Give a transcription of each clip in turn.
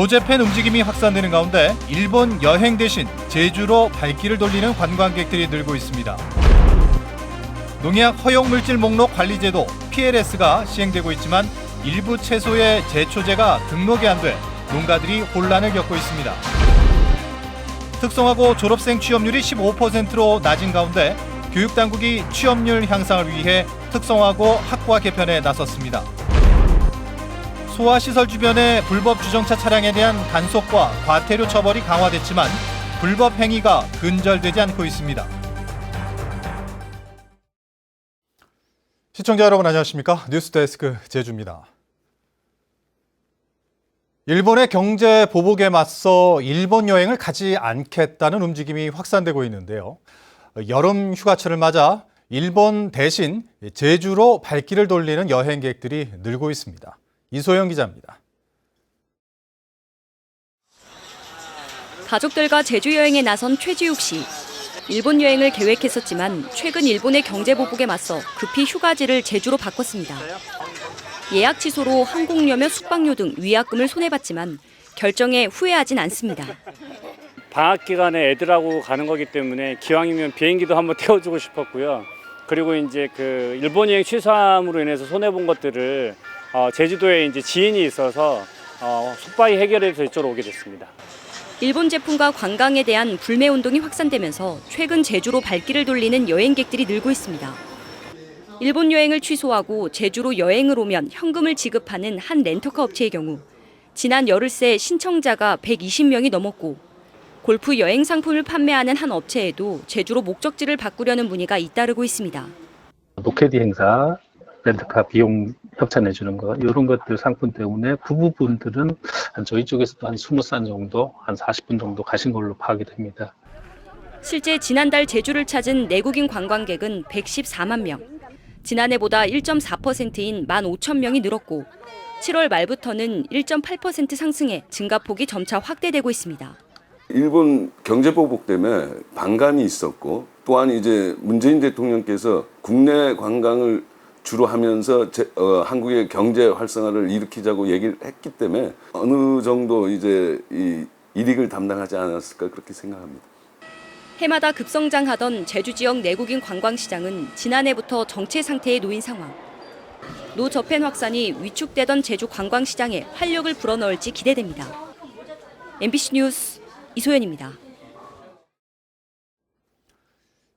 노재팬 움직임이 확산되는 가운데 일본 여행 대신 제주로 발길을 돌리는 관광객들이 늘고 있습니다. 농약 허용 물질 목록 관리 제도 PLS가 시행되고 있지만 일부 채소의 제초제가 등록이 안 돼 농가들이 혼란을 겪고 있습니다. 특성화고 졸업생 취업률이 15%로 낮은 가운데 교육당국이 취업률 향상을 위해 특성화고 학과 개편에 나섰습니다. 소화시설 주변의 불법 주정차 차량에 대한 단속과 과태료 처벌이 강화됐지만 불법 행위가 근절되지 않고 있습니다. 시청자 여러분 안녕하십니까? 뉴스데스크 제주입니다. 일본의 경제 보복에 맞서 일본 여행을 가지 않겠다는 움직임이 확산되고 있는데요. 여름 휴가철을 맞아 일본 대신 제주로 발길을 돌리는 여행객들이 늘고 있습니다. 이소영 기자입니다. 가족들과 제주 여행에 나선 최지욱 씨. 일본 여행을 계획했었지만 최근 일본의 경제 보복에 맞서 급히 휴가지를 제주로 바꿨습니다. 예약 취소로 항공료며 숙박료 등 위약금을 손해봤지만 결정에 후회하진 않습니다. 방학 기간에 애들하고 가는 거기 때문에 기왕이면 비행기도 한번 태워주고 싶었고요. 그리고 이제 그 일본 여행 취소함으로 인해서 손해 본 것들을 어, 제주도에 이제 지인이 있어서 어, 속바이 해결해서 이쪽으로 오게 됐습니다. 일본 제품과 관광에 대한 불매 운동이 확산되면서 최근 제주로 발길을 돌리는 여행객들이 늘고 있습니다. 일본 여행을 취소하고 제주로 여행을 오면 현금을 지급하는 한 렌터카 업체의 경우 지난 열흘새 신청자가 120명이 넘었고 골프 여행 상품을 판매하는 한 업체에도 제주로 목적지를 바꾸려는 문의가 잇따르고 있습니다. 노케디 행사, 렌트카 비용 협찬해 주는 거 이런 것들 상품 때문에 그 부분들은 한 저희 쪽에서도 한 20산 정도, 한 40분 정도 가신 걸로 파악이 됩니다. 실제 지난달 제주를 찾은 내국인 관광객은 114만 명. 지난해보다 1.4%인 15,000명이 늘었고 7월 말부터는 1.8% 상승해 증가폭이 점차 확대되고 있습니다. 일본 경제 보복 때문에 반감이 있었고 또한 이제 문재인 대통령께서 국내 관광을 주로 하면서 제- 어, 한국의 경제 활성화를 일으키자고 얘기를 했기 때문에 어느 정도 이제 이 이익을 담당하지 않았을까 그렇게 생각합니다. 해마다 급성장하던 제주 지역 내국인 관광시장은 지난해부터 정체 상태에 놓인 상황. 노저펜 확산이 위축되던 제주 관광시장에 활력을 불어넣을지 기대됩니다. MBC 뉴스 이소연입니다.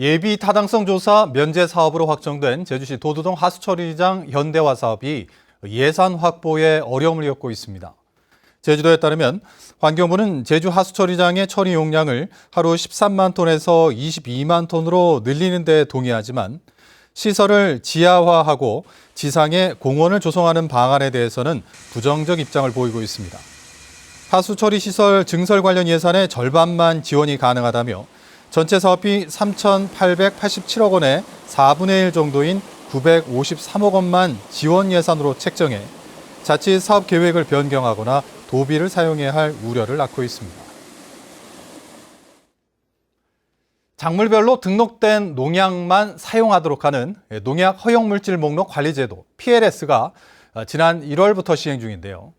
예비 타당성 조사 면제 사업으로 확정된 제주시 도두동 하수처리장 현대화 사업이 예산 확보에 어려움을 겪고 있습니다. 제주도에 따르면 환경부는 제주 하수처리장의 처리 용량을 하루 13만 톤에서 22만 톤으로 늘리는 데 동의하지만 시설을 지하화하고 지상에 공원을 조성하는 방안에 대해서는 부정적 입장을 보이고 있습니다. 하수처리 시설 증설 관련 예산의 절반만 지원이 가능하다며 전체 사업비 3,887억 원의 4분의 1 정도인 953억 원만 지원 예산으로 책정해 자칫 사업 계획을 변경하거나 도비를 사용해야 할 우려를 낳고 있습니다. 작물별로 등록된 농약만 사용하도록 하는 농약 허용 물질 목록 관리 제도 PLS가 지난 1월부터 시행 중인데요.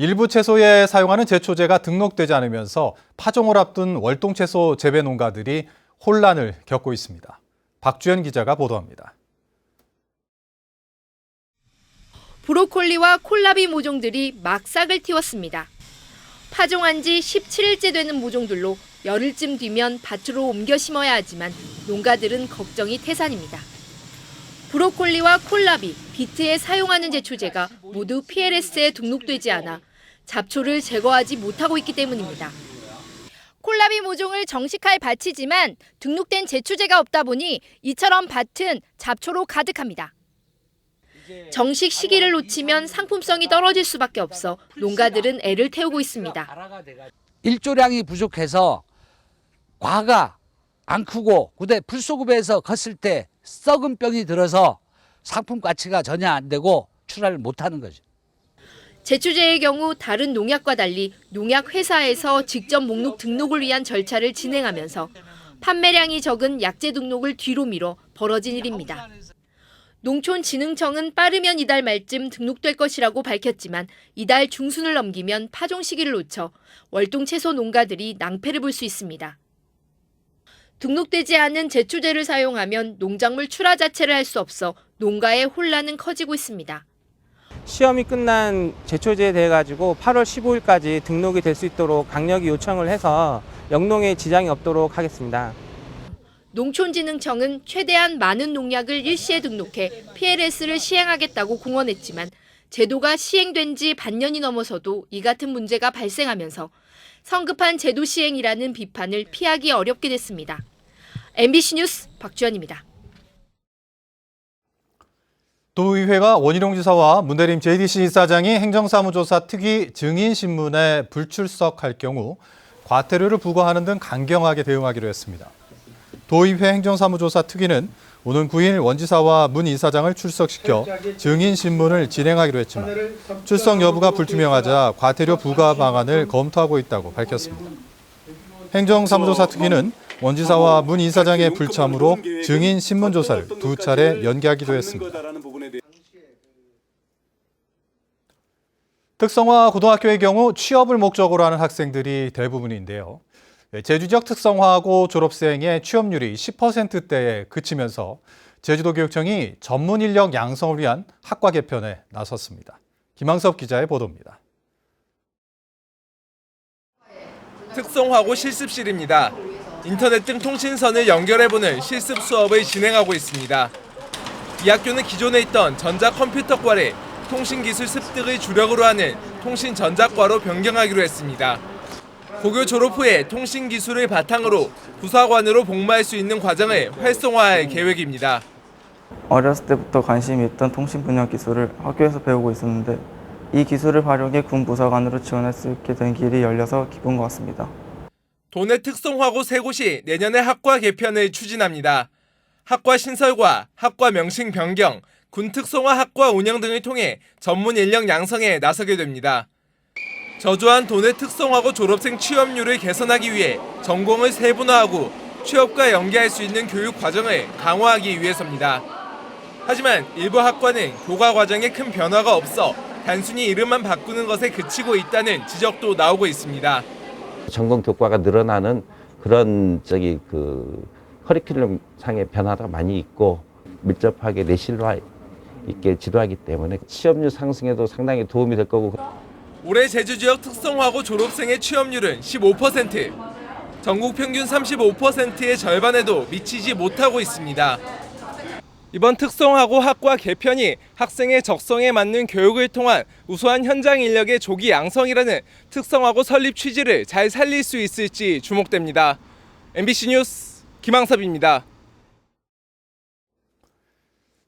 일부 채소에 사용하는 제초제가 등록되지 않으면서 파종을 앞둔 월동 채소 재배 농가들이 혼란을 겪고 있습니다. 박주연 기자가 보도합니다. 브로콜리와 콜라비 모종들이 막 싹을 틔웠습니다. 파종한 지 17일째 되는 모종들로 열흘쯤 뒤면 밭으로 옮겨 심어야 하지만 농가들은 걱정이 태산입니다. 브로콜리와 콜라비, 비트에 사용하는 제초제가 모두 PLS에 등록되지 않아 잡초를 제거하지 못하고 있기 때문입니다. 콜라비 모종을 정식할 밭이지만 등록된 제초제가 없다 보니 이처럼 밭은 잡초로 가득합니다. 정식 시기를 놓치면 상품성이 떨어질 수밖에 없어 농가들은 애를 태우고 있습니다. 일조량이 부족해서 과가 안 크고 그대 풀소급에서 컸을 때 썩은 병이 들어서 상품 가치가 전혀 안 되고 출하를 못 하는 거죠. 제초제의 경우 다른 농약과 달리 농약 회사에서 직접 목록 등록을 위한 절차를 진행하면서 판매량이 적은 약재 등록을 뒤로 미뤄 벌어진 일입니다. 농촌진흥청은 빠르면 이달 말쯤 등록될 것이라고 밝혔지만 이달 중순을 넘기면 파종 시기를 놓쳐 월동 채소 농가들이 낭패를 볼 수 있습니다. 등록되지 않은 제초제를 사용하면 농작물 출하 자체를 할 수 없어 농가의 혼란은 커지고 있습니다. 시험이 끝난 제초제에 대해 가지고 8월 15일까지 등록이 될 수 있도록 강력히 요청을 해서 영농에 지장이 없도록 하겠습니다. 농촌진흥청은 최대한 많은 농약을 일시에 등록해 PLS를 시행하겠다고 공언했지만 제도가 시행된 지 반년이 넘어서도 이 같은 문제가 발생하면서 성급한 제도 시행이라는 비판을 피하기 어렵게 됐습니다. MBC 뉴스 박주연입니다. 도의회가 원희룡 지사와 문대림 JDC 이사장이 행정사무조사 특위 증인 신문에 불출석할 경우 과태료를 부과하는 등 강경하게 대응하기로 했습니다. 도의회 행정사무조사 특위는 오는 9일 원지사와 문 이사장을 출석시켜 증인 신문을 진행하기로 했지만 출석 여부가 불투명하자 과태료 부과 방안을 검토하고 있다고 밝혔습니다. 행정사무조사 특위는 원지사와 문 이사장의 불참으로 증인 신문 조사를 두 차례 연기하기도 했습니다. 특성화 고등학교의 경우 취업을 목적으로 하는 학생들이 대부분인데요. 제주 지역 특성화고 졸업생의 취업률이 10%대에 그치면서 제주도 교육청이 전문 인력 양성을 위한 학과 개편에 나섰습니다. 김항섭 기자의 보도입니다. 특성화고 실습실입니다. 인터넷 등 통신선을 연결해보는 실습 수업을 진행하고 있습니다. 이 학교는 기존에 있던 전자컴퓨터과를 통신기술 습득을 주력으로 하는 통신전자과로 변경하기로 했습니다. 고교 졸업 후에 통신기술을 바탕으로 부사관으로 복무할 수 있는 과정을 활성화할 계획입니다. 어렸을 때부터 관심이 있던 통신 분야 기술을 학교에서 배우고 있었는데 이 기술을 활용해 군 부사관으로 지원할 수 있게 된 길이 열려서 기쁜 것 같습니다. 도내 특성화고 세 곳이 내년에 학과 개편을 추진합니다. 학과 신설과 학과 명칭 변경, 군 특성화 학과 운영 등을 통해 전문 인력 양성에 나서게 됩니다. 저조한 도내 특성화고 졸업생 취업률을 개선하기 위해 전공을 세분화하고 취업과 연계할 수 있는 교육 과정을 강화하기 위해서입니다. 하지만 일부 학과는 교과 과정에 큰 변화가 없어 단순히 이름만 바꾸는 것에 그치고 있다는 지적도 나오고 있습니다. 전공 교과가 늘어나는 그런 저기 그 커리큘럼 상의 변화가 많이 있고 밀접하게 내실화 있게 지도하기 때문에 취업률 상승에도 상당히 도움이 될 거고 올해 제주 지역 특성화고 졸업생의 취업률은 15%, 전국 평균 35%의 절반에도 미치지 못하고 있습니다. 이번 특성화고 학과 개편이 학생의 적성에 맞는 교육을 통한 우수한 현장 인력의 조기 양성이라는 특성화고 설립 취지를 잘 살릴 수 있을지 주목됩니다. MBC 뉴스 김항섭입니다.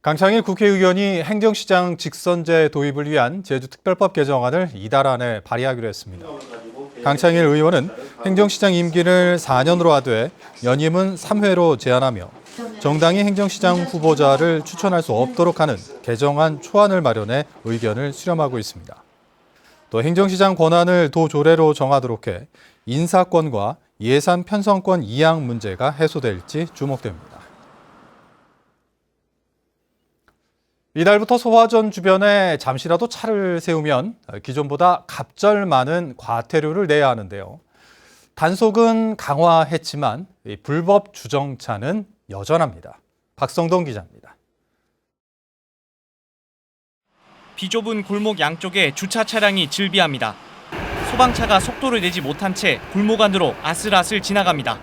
강창일 국회의원이 행정시장 직선제 도입을 위한 제주특별법 개정안을 이달 안에 발의하기로 했습니다. 강창일 의원은 행정시장 임기를 4년으로 하되 연임은 3회로 제한하며 정당이 행정시장 후보자를 추천할 수 없도록 하는 개정안 초안을 마련해 의견을 수렴하고 있습니다. 또 행정시장 권한을 도조례로 정하도록 해 인사권과 예산 편성권 이양 문제가 해소될지 주목됩니다. 이달부터 소화전 주변에 잠시라도 차를 세우면 기존보다 갑절 많은 과태료를 내야 하는데요. 단속은 강화했지만 이 불법 주정차는 여전합니다. 박성동 기자입니다. 비좁은 골목 양쪽에 주차 차량이 질비합니다. 소방차가 속도를 내지 못한 채 골목 안으로 아슬아슬 지나갑니다.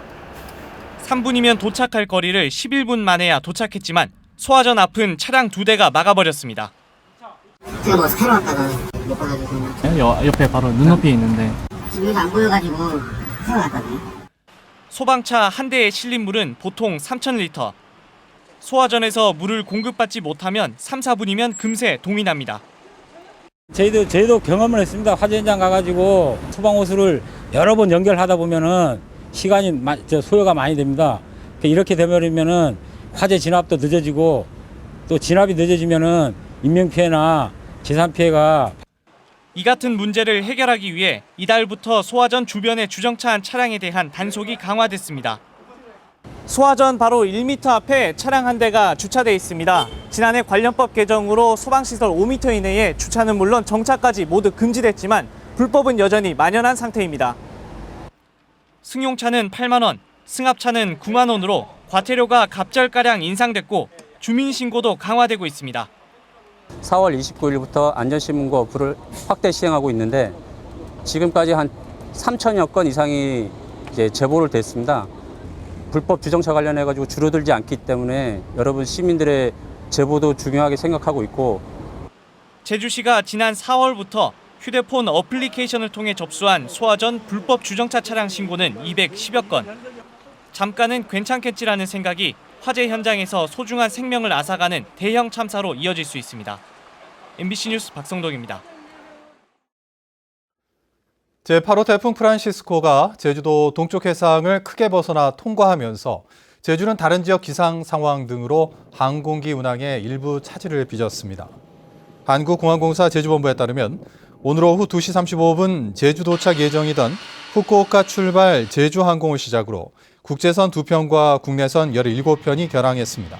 3분이면 도착할 거리를 11분 만에야 도착했지만 소화전 앞은 차량 두 대가 막아버렸습니다. 제가 뭐 새로 왔다가 못 봐가지고 여, 옆에 바로 눈높이에 있는데 지금 안 보여가지고 새로 왔거든요. 소방차 한 대에 실린 물은 보통 3,000리터. 소화전에서 물을 공급받지 못하면 3, 4분이면 금세 동이 납니다. 저희도 저희도 경험을 했습니다. 화재 현장 가가지고 소방 호수를 여러 번 연결하다 보면은 시간이 마, 저 소요가 많이 됩니다. 이렇게 되면은 화재 진압도 늦어지고 또 진압이 늦어지면은 인명 피해나 재산 피해가 이 같은 문제를 해결하기 위해 이달부터 소화전 주변에 주정차한 차량에 대한 단속이 강화됐습니다. 소화전 바로 1m 앞에 차량 한 대가 주차돼 있습니다. 지난해 관련법 개정으로 소방시설 5m 이내에 주차는 물론 정차까지 모두 금지됐지만 불법은 여전히 만연한 상태입니다. 승용차는 8만 원, 승합차는 9만 원으로 과태료가 갑절가량 인상됐고 주민 신고도 강화되고 있습니다. 4월 29일부터 안전신문고 어플을 확대 시행하고 있는데 지금까지 한 3천여 건 이상이 이제 제보를 됐습니다. 불법 주정차 관련해 가지고 줄어들지 않기 때문에 여러분 시민들의 제보도 중요하게 생각하고 있고 제주시가 지난 4월부터 휴대폰 어플리케이션을 통해 접수한 소화전 불법 주정차 차량 신고는 210여 건. 잠깐은 괜찮겠지라는 생각이 화재 현장에서 소중한 생명을 앗아가는 대형 참사로 이어질 수 있습니다. MBC 뉴스 박성덕입니다. 제8호 태풍 프란시스코가 제주도 동쪽 해상을 크게 벗어나 통과하면서 제주는 다른 지역 기상 상황 등으로 항공기 운항에 일부 차질을 빚었습니다. 한국공항공사 제주본부에 따르면 오늘 오후 2시 35분 제주 도착 예정이던 후쿠오카 출발 제주항공을 시작으로 국제선 2편과 국내선 17편이 결항했습니다.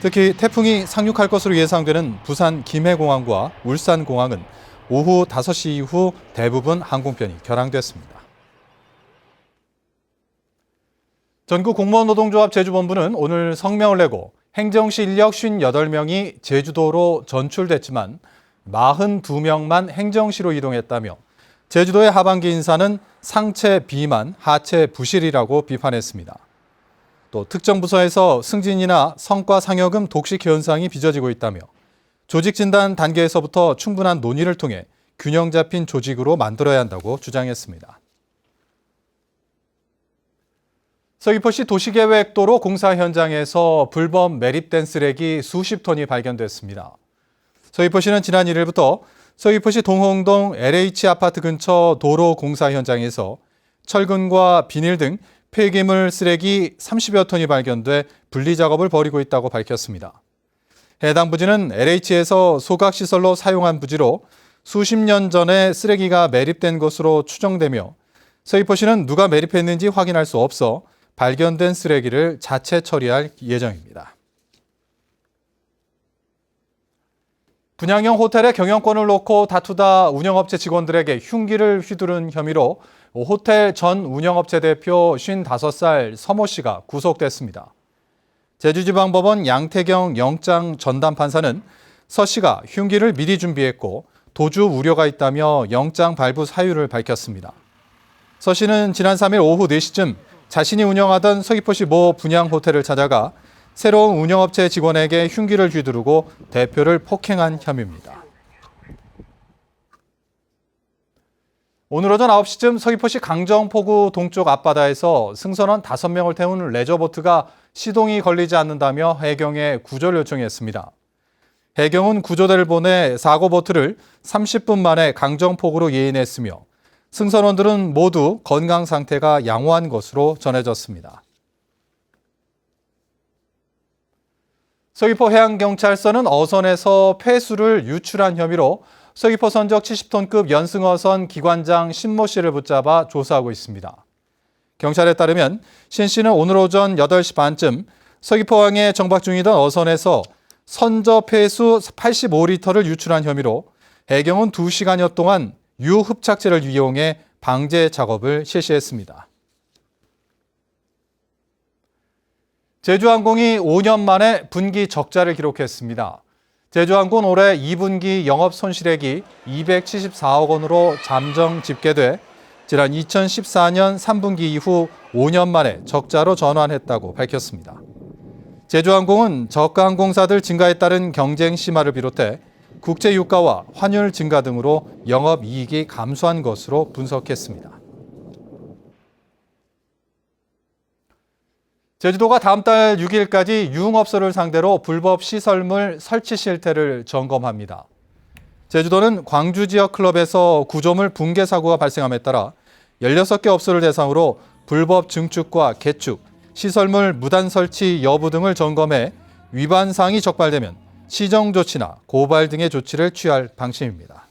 특히 태풍이 상륙할 것으로 예상되는 부산 김해공항과 울산공항은 오후 5시 이후 대부분 항공편이 결항됐습니다. 전국 공무원 노동조합 제주본부는 오늘 성명을 내고 행정시 인력 58명이 제주도로 전출됐지만 42명만 행정시로 이동했다며 제주도의 하반기 인사는 상체 비만, 하체 부실이라고 비판했습니다. 또 특정 부서에서 승진이나 성과 상여금 독식 현상이 빚어지고 있다며 조직 진단 단계에서부터 충분한 논의를 통해 균형 잡힌 조직으로 만들어야 한다고 주장했습니다. 서귀포시 도시계획도로 공사 현장에서 불법 매립된 쓰레기 수십 톤이 발견됐습니다. 서귀포시는 지난 1일부터 서귀포시 동홍동 LH 아파트 근처 도로 공사 현장에서 철근과 비닐 등 폐기물 쓰레기 30여 톤이 발견돼 분리 작업을 벌이고 있다고 밝혔습니다. 해당 부지는 LH에서 소각시설로 사용한 부지로 수십 년 전에 쓰레기가 매립된 것으로 추정되며 서귀포시는 누가 매립했는지 확인할 수 없어 발견된 쓰레기를 자체 처리할 예정입니다. 분양형 호텔의 경영권을 놓고 다투다 운영업체 직원들에게 흉기를 휘두른 혐의로 호텔 전 운영업체 대표 55살 서모 씨가 구속됐습니다. 제주지방법원 양태경 영장 전담 판사는 서 씨가 흉기를 미리 준비했고 도주 우려가 있다며 영장 발부 사유를 밝혔습니다. 서 씨는 지난 3일 오후 4시쯤 자신이 운영하던 서귀포시 모 분양 호텔을 찾아가 새로운 운영업체 직원에게 흉기를 휘두르고 대표를 폭행한 혐의입니다. 오늘 오전 9시쯤 서귀포시 강정포구 동쪽 앞바다에서 승선원 5명을 태운 레저보트가 시동이 걸리지 않는다며 해경에 구조를 요청했습니다. 해경은 구조대를 보내 사고보트를 30분 만에 강정포구로 예인했으며 승선원들은 모두 건강 상태가 양호한 것으로 전해졌습니다. 서귀포 해양경찰서는 어선에서 폐수를 유출한 혐의로 서귀포 선적 70톤급 연승어선 기관장 신모 씨를 붙잡아 조사하고 있습니다. 경찰에 따르면 신 씨는 오늘 오전 8시 반쯤 서귀포항에 정박 중이던 어선에서 선저 폐수 85리터를 유출한 혐의로 해경은 2시간여 동안 유흡착제를 이용해 방제 작업을 실시했습니다. 제주항공이 5년 만에 분기 적자를 기록했습니다. 제주항공 올해 2분기 영업 손실액이 274억 원으로 잠정 집계돼 지난 2014년 3분기 이후 5년 만에 적자로 전환했다고 밝혔습니다. 제주항공은 저가 항공사들 증가에 따른 경쟁 심화를 비롯해 국제 유가와 환율 증가 등으로 영업 이익이 감소한 것으로 분석했습니다. 제주도가 다음 달 6일까지 유흥업소를 상대로 불법 시설물 설치 실태를 점검합니다. 제주도는 광주 지역 클럽에서 구조물 붕괴 사고가 발생함에 따라 16개 업소를 대상으로 불법 증축과 개축, 시설물 무단 설치 여부 등을 점검해 위반 사항이 적발되면 시정 조치나 고발 등의 조치를 취할 방침입니다.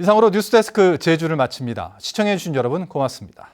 이상으로 뉴스데스크 제주를 마칩니다. 시청해주신 여러분 고맙습니다.